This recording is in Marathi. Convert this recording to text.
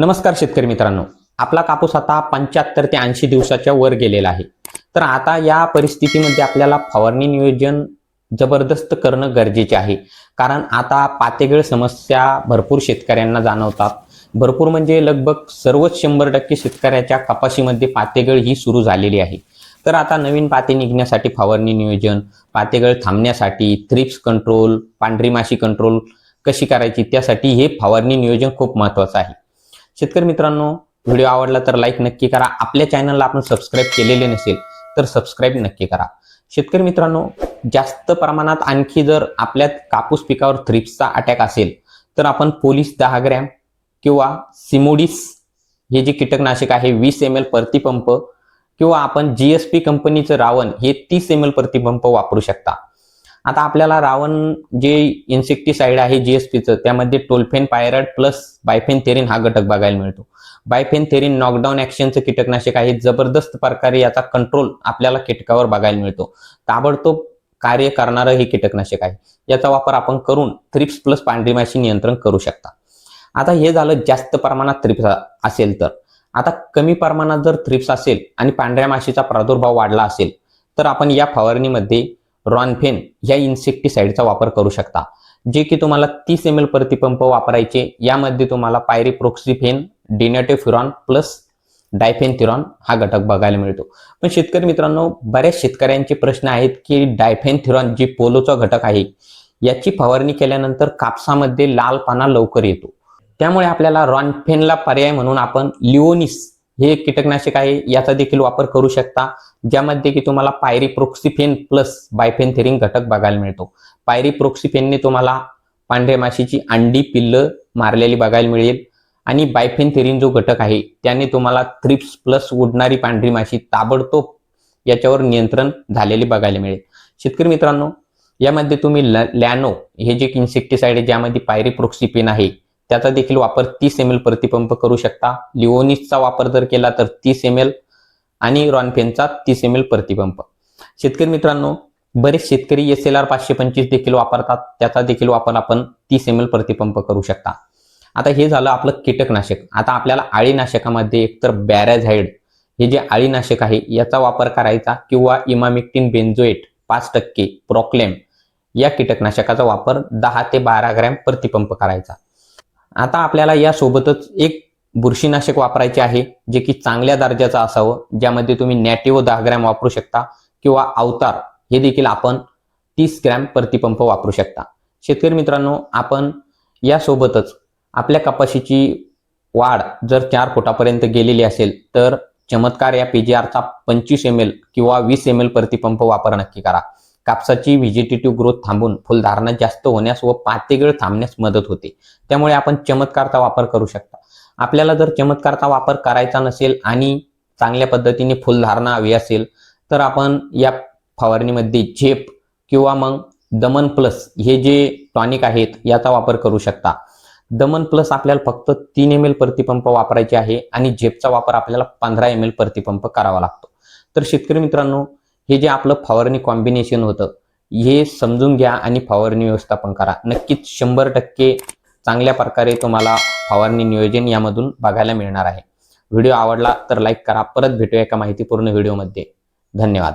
नमस्कार शेतकरी मित्रांनो. आपला कापूस आता पंच्याहत्तर ते ऐंशी दिवसाच्या वर गेलेला आहे. तर आता या परिस्थितीमध्ये आपल्याला फवारणी नियोजन जबरदस्त करणं गरजेचे आहे. कारण आता पातेगळ समस्या भरपूर शेतकऱ्यांना जाणवतात. भरपूर म्हणजे लगभग सर्वच शंभर टक्के शेतकऱ्याच्या कपाशीमध्ये पातेगळ ही सुरू झालेली आहे. तर आता नवीन पाते निघण्यासाठी फवारणी नियोजन पातेगळ थांबण्यासाठी थ्रिप्स कंट्रोल पांढरी माशी कंट्रोल कशी करायची त्यासाठी हे फवारणी नियोजन खूप महत्त्वाचं आहे. शेतकरी मित्रांनो व्हिडिओ आवडला तर लाईक नक्की करा. आपल्या चॅनलला आपण सबस्क्राईब केलेले नसेल तर सबस्क्राईब नक्की करा. शेतकरी मित्रांनो जास्त प्रमाणात आणखी जर आपल्या कापूस पिकावर थ्रिप्सचा अटॅक असेल तर आपण पोलीस दहा ग्रॅम किंवा सिमोडिस हे जे कीटकनाशक आहे वीस एम एल प्रतिपंप किंवा आपण जी एस पी कंपनीचं रावण हे तीस एम एल प्रतिपंप वापरू शकता. आता आपल्याला रावण जे इन्सेक्टिसाइड आहे जीएसपीचं त्यामध्ये टोल्फेन पायरड प्लस बायफेन थेरिन हा घटक बघायला मिळतो. बायफेन थेरिन नॉकडाऊन ऍक्शनचं कीटकनाशक आहे जबरदस्त प्रकारे याचा कंट्रोल आपल्याला कीटकावर बघायला मिळतो. ताबडतोब कार्य करणारं हे कीटकनाशक आहे. याचा वापर आपण करून थ्रिप्स प्लस पांढरी माशी नियंत्रण करू शकता. आता हे झालं जास्त प्रमाणात थ्रिप्स असेल तर. आता कमी प्रमाणात जर थ्रिप्स असेल आणि पांढऱ्या माशीचा प्रादुर्भाव वाढला असेल तर आपण या फवारणीमध्ये रॉनफेन या इन्सेक्टिसाइडचा वापर करू शकता जे की तुम्हाला तीस एम एल प्रतिपंप वापरायचे. यामध्ये तुम्हाला पायरीप्रोक्सिफेन डिनेटोफिरॉन प्लस डायफेनथिरॉन हा घटक बघायला मिळतो. पण शेतकरी मित्रांनो बऱ्याच शेतकऱ्यांचे प्रश्न आहेत की डायफेनथिरॉन जी पोलोचा घटक आहे याची फवारणी केल्यानंतर कापसामध्ये लाल पाना लवकर येतो. त्यामुळे आपल्याला रॉनफेनला पर्याय म्हणून आपण लिओनिस हे कीटकनाशक आहे याचा देखील वापर करू शकता ज्यामध्ये की तुम्हाला पायरीप्रोक्सिफेन प्लस बायफेनथेरिन घटक बघायला मिळतो. पायरीप्रोक्सिफेनने तुम्हाला पांढऱ्या माशीची अंडी पिल्लं मारलेली बघायला मिळेल. आणि बायफेनथेरिन जो घटक आहे त्याने तुम्हाला थ्रिप्स प्लस उडणारी पांढरी माशी ताबडतोब याच्यावर नियंत्रण झालेले बघायला मिळेल. शेतकरी मित्रांनो यामध्ये तुम्ही लॅनो हे जे इन्सेक्टिसाइड आहे ज्यामध्ये पायरीप्रोक्सिफेन आहे त्याचा देखील वापर तीस एम एल प्रतिपंप करू शकता. लिओनिसचा वापर जर केला तर तीस एम एल आणि रॉनफेनचा तीस एम एल प्रतिपंप. शेतकरी मित्रांनो बरेच शेतकरी एस एल आर पाचशे पंचवीस देखील वापरतात. त्याचा देखील वापर आपण तीस एम एल प्रतिपंप करू शकता. आता हे झालं आपलं कीटकनाशक. आता आपल्याला आळीनाशकामध्ये एकतर बॅराझाईड हे जे आळीनाशक आहे याचा वापर करायचा किंवा इमामिक्टिन बेन्झोएट पाच टक्के प्रॉक्लेम या कीटकनाशकाचा वापर दहा ते बारा ग्रॅम प्रतिपंप करायचा. आता आपल्याला यासोबतच एक बुरशीनाशक वापरायचे आहे जे की चांगल्या दर्जाचं असावं ज्यामध्ये तुम्ही नॅटिव्ह दहा ग्रॅम वापरू शकता किंवा अवतार हे देखील आपण तीस ग्रॅम प्रतिपंप वापरू शकता. शेतकरी मित्रांनो आपण यासोबतच आपल्या कपाशीची वाढ जर चार फुटापर्यंत गेलेली असेल तर चमत्कार या पीजीआरचा पंचवीस एम एल किंवा वीस एम एल प्रतिपंप वापर नक्की करा. कापसाची व्हिजिटेटिव्ह ग्रोथ थांबून फुलधारणा जास्त होण्यास व पातेगळ थांबण्यास मदत होते. त्यामुळे आपण चमत्कारचा वापर करू शकता. आपल्याला जर चमत्कारचा वापर करायचा नसेल आणि चांगल्या पद्धतीने फुलधारणा हवी असेल तर आपण या फवारणीमध्ये झेप किंवा मग दमन प्लस हे जे टॉनिक आहेत याचा वापर करू शकता. दमन प्लस आपल्याला फक्त तीन एम एल प्रतिपंप वापरायचे आहे आणि झेपचा वापर आपल्याला पंधरा एम एल प्रतिपंप करावा लागतो. तर शेतकरी मित्रांनो हे जे आपलं फवारणी कॉम्बिनेशन होतं हे समजून घ्या आणि फवारणी व्यवस्थापन करा. नक्कीच शंभर टक्के चांगल्या प्रकारे तुम्हाला फवारणी नियोजन यामधून बघायला मिळणार आहे. व्हिडिओ आवडला तर लाईक करा. परत भेटूया एका माहितीपूर्ण व्हिडिओमध्ये धन्यवाद.